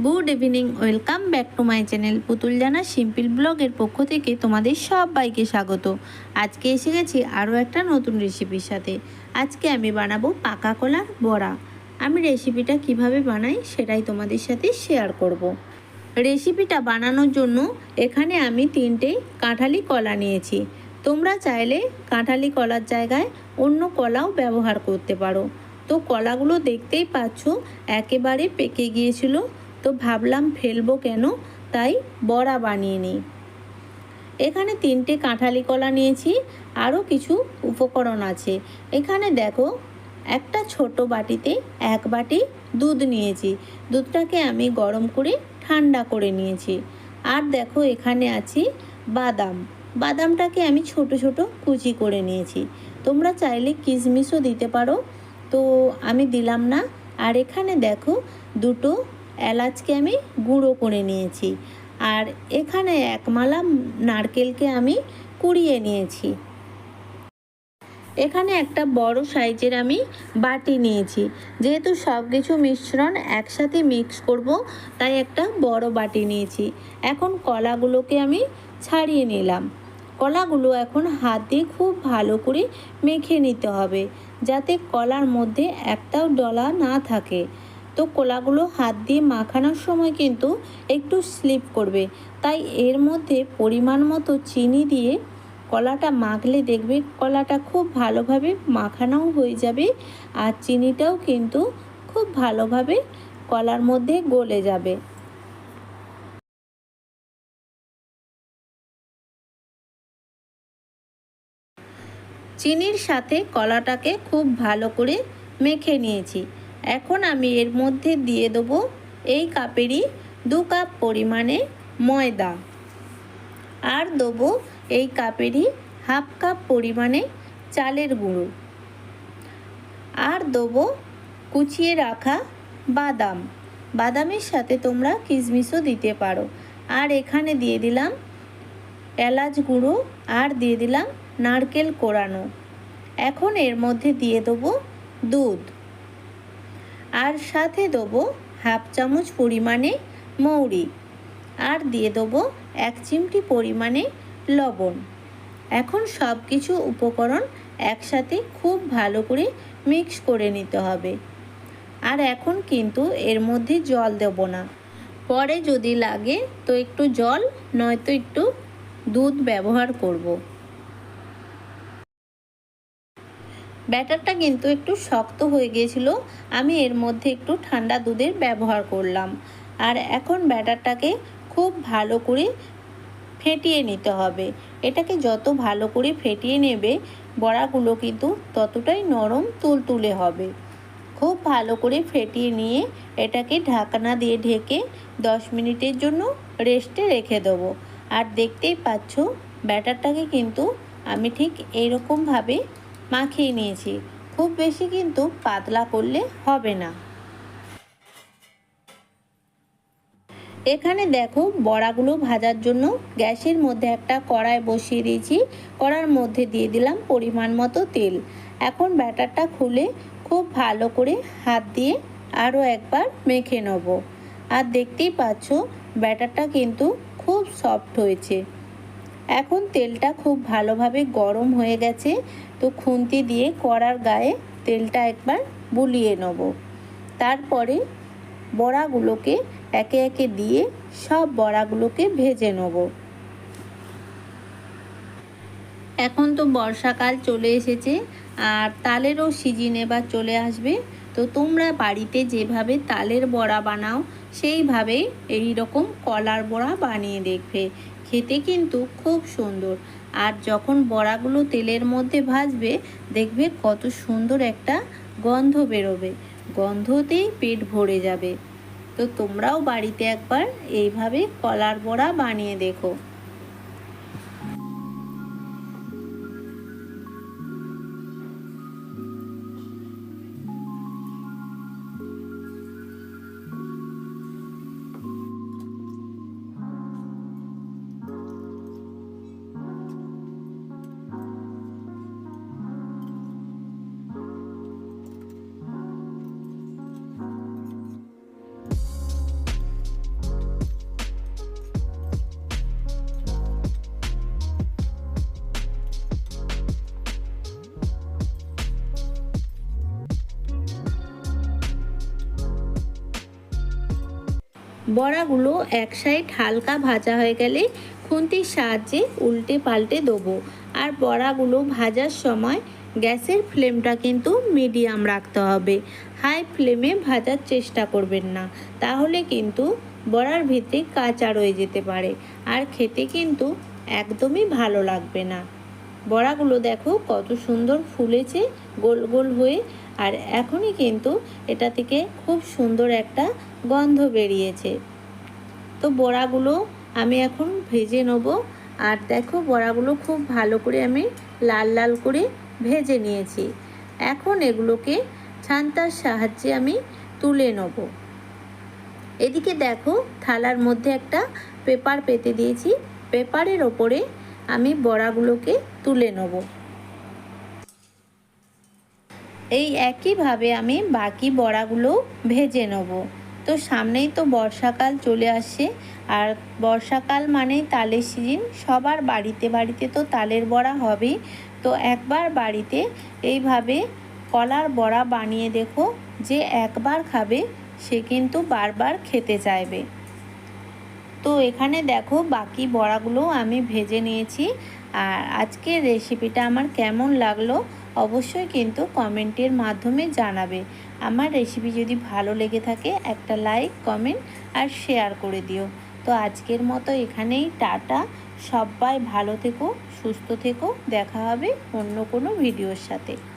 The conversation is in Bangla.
Good evening, welcome back to my channel Putul Jana simple ব্লগের পক্ষ থেকে তোমাদের সবাইকে স্বাগত। আজকে এসে গেছি আরও একটা নতুন রেসিপির সাথে। আজকে আমি বানাবো পাকা কলার বড়া। আমি রেসিপিটা কীভাবে বানাই সেটাই তোমাদের সাথে শেয়ার করব। রেসিপিটা বানানোর জন্য এখানে আমি তিনটে কাঁঠালি কলা নিয়েছি। তোমরা চাইলে কাঁঠালি কলার জায়গায় অন্য কলাও ব্যবহার করতে পারো। তো কলাগুলো দেখতেই পাচ্ছ, একেবারে পেকে গিয়েছিল। তো ভাবলাম ফেলব কেন? তাই বড়া বানিয়ে নিই। এখানে তিনটে কাঁঠালি কলা নিয়েছি, আরও কিছু উপকরণ আছে। এখানে দেখো, একটা ছোট বাটিতে এক বাটি দুধ নিয়েছি। দুধটাকে আমি গরম করে ঠান্ডা করে নিয়েছি। আর দেখো, এখানে আছে বাদাম। বাদামটাকে আমি ছোট ছোট কুচি করে নিয়েছি। তোমরা চাইলে কিশমিশও দিতে পারো। তো আমি দিলাম না। আর এখানে দেখো, দুটো এলাচকে আমি গুঁড়ো করে নিয়েছি। আর এখানে এক মালা নারকেলকে আমি কুড়িয়ে নিয়েছি। এখানে একটা বড় সাইজের আমি বাটি নিয়েছি। যেহেতু সব কিছু মিশ্রণ একসাথে মিক্স করব, তাই একটা বড় বাটি নিয়েছি। এখন কলাগুলোকে আমি ছাড়িয়ে নিলাম। কলাগুলো এখন হাত দিয়ে খুব ভালো করে মেখে নিতে হবে, যাতে কলার মধ্যে একটাও ডলা না থাকে। তো কলাগুলো হাত দিয়ে মাখানোর সময় কিন্তু একটু স্লিপ করবে। তাই এর মধ্যে পরিমাণ মতো চিনি দিয়ে কলাটা মাখলে দেখবে কলাটা খুব ভালোভাবে মাখানোও হয়ে যাবে আর চিনিটাও কিন্তু খুব ভালোভাবে কলার মধ্যে গলে যাবে। চিনির সাথে কলাটাকে খুব ভালো করে মেখে নিয়েছি। এখন আমি এর মধ্যে দিয়ে দেবো এই কাপেরই দু কাপ পরিমাণে ময়দা। আর দেবো এই কাপেরই হাফ কাপ পরিমাণে চালের গুঁড়ো। আর দেবো কুচিয়ে রাখা বাদাম। বাদামের সাথে তোমরা কিশমিশও দিতে পারো। আর এখানে দিয়ে দিলাম এলাচ গুঁড়ো আর দিয়ে দিলাম নারকেল কোড়ানো এখন এর মধ্যে দিয়ে দেবো দুধ। আর সাথে দেবো হাফ চামচ পরিমাণে মৌরি। আর দিয়ে দেবো এক চিমটি পরিমাণে লবণ। এখন সব কিছু উপকরণ একসাথে খুব ভালো করে মিক্স করে নিতে হবে। আর এখন কিন্তু এর মধ্যে জল দেব না। পরে যদি লাগে তো একটু জল, নয়তো একটু দুধ ব্যবহার করব। ব্যাটারটা কিন্তু একটু শক্ত হয়ে গিয়েছিল। আমি এর মধ্যে একটু ঠান্ডা দুধের ব্যবহার করলাম। আর এখন ব্যাটারটাকে খুব ভালো করে ফেটিয়ে নিতে হবে। এটাকে যত ভালো করে ফেটিয়ে নেবে, বড়াগুলো কিন্তু ততটাই নরম তুলতুলে হবে। খুব ভালো করে ফেটিয়ে নিয়ে এটাকে ঢাকনা দিয়ে ঢেকে দশ মিনিটের জন্য রেস্টে রেখে দেবো। আর দেখতেই পাচ্ছ, ব্যাটারটাকে কিন্তু আমি ঠিক এইরকমভাবে মাখিয়ে নিয়েছি। খুব বেশি কিন্তু পাতলা করলে হবে না। এখানে দেখো বড়াগুলো ভাজার জন্য গ্যাসের মধ্যে একটা কড়াই বসিয়ে দিয়েছি। কড়ার মধ্যে দিয়ে দিলাম পরিমাণ মতো তেল। এখন ব্যাটারটা খুলে খুব ভালো করে হাত দিয়ে আরও একবার মেখে নেব। আর দেখতেই পাচ্ছ ব্যাটারটা কিন্তু খুব সফট হয়েছে। এখন তেলটা খুব ভালোভাবে গরম হয়ে গেছে। তো খুন্তি দিয়ে কড়ার গায়ে তেলটা একবার বুলিয়ে নেব। তারপরে বড়াগুলোকে একে একে দিয়ে সব বড়াগুলোকে ভেজে নেব। এখন তো বর্ষাকাল চলে এসেছে আর তালেরও সিজন এবার চলে আসবে। তো তোমরা বাড়িতে যেভাবে তালের বড়া বানাও সেইভাবেই এই রকম কলার বড়া বানিয়ে দেখবে। খেতে কিন্তু খুব সুন্দর। আর যখন বড়াগুলো তেলের মধ্যে ভাজবে, দেখবে কত সুন্দর একটা গন্ধ বেরোবে। গন্ধতেই পেট ভরে যাবে। তো তোমরাও বাড়িতে একবার এইভাবে কলার বড়া বানিয়ে দেখো। বড়াগুলো এক সাইড হালকা ভাজা হয়ে গেলে খুন্তির সাহায্যে উল্টে পাল্টে দেবো। আর বড়াগুলো ভাজার সময় গ্যাসের ফ্লেমটা কিন্তু মিডিয়াম রাখতে হবে। হাই ফ্লেমে ভাজার চেষ্টা করবেন না। তাহলে কিন্তু বড়ার ভিতরে কাঁচা রয়ে যেতে পারে। আর খেতে কিন্তু একদমই ভালো লাগবে না। বড়াগুলো দেখো, কত সুন্দর ফুলেছে, গোল গোল হয়ে। আর এখনই কিন্তু এটা থেকে খুব সুন্দর একটা গন্ধ বেরিয়েছে। তো বড়াগুলো আমি এখন ভেজে নেব। আর দেখো, বড়াগুলো খুব ভালো করে আমি লাল লাল করে ভেজে নিয়েছি। এখন এগুলোকে ছান্তার সাহায্যে আমি তুলে নেব। এদিকে দেখো, থালার মধ্যে একটা পেপার পেতে দিয়েছি। পেপারের ওপরে আমি বড়াগুলোকে তুলে নেব। এই একইভাবে আমি বাকি বড়াগুলো ভেজে নেব। তো সামনেই তো বর্ষাকাল চলে আসে, আর বর্ষাকাল মানেই তালের সিজন। সবার বাড়িতে বাড়িতে তো তালের বড়া হবেই। তো একবার বাড়িতে এইভাবে কলার বড়া বানিয়ে দেখো, যে একবার খাবে সে কিন্তু বারবার খেতে চাইবে। তো এখানে দেখো বাকি বড়াগুলো আমি ভেজে নিয়েছি। আর আজকের রেসিপিটা আমার কেমন লাগল অবশ্যই কিন্তু কমেন্টের মাধ্যমে জানাবে। আমার রেসিপি যদি ভালো লেগে থাকে একটা লাইক কমেন্ট আর শেয়ার করে দিও। তো আজকের মতো এখানেই, টাটা। সবাই ভালো থেকো, সুস্থ থেকো। দেখা হবে অন্য কোনো ভিডিওর সাথে।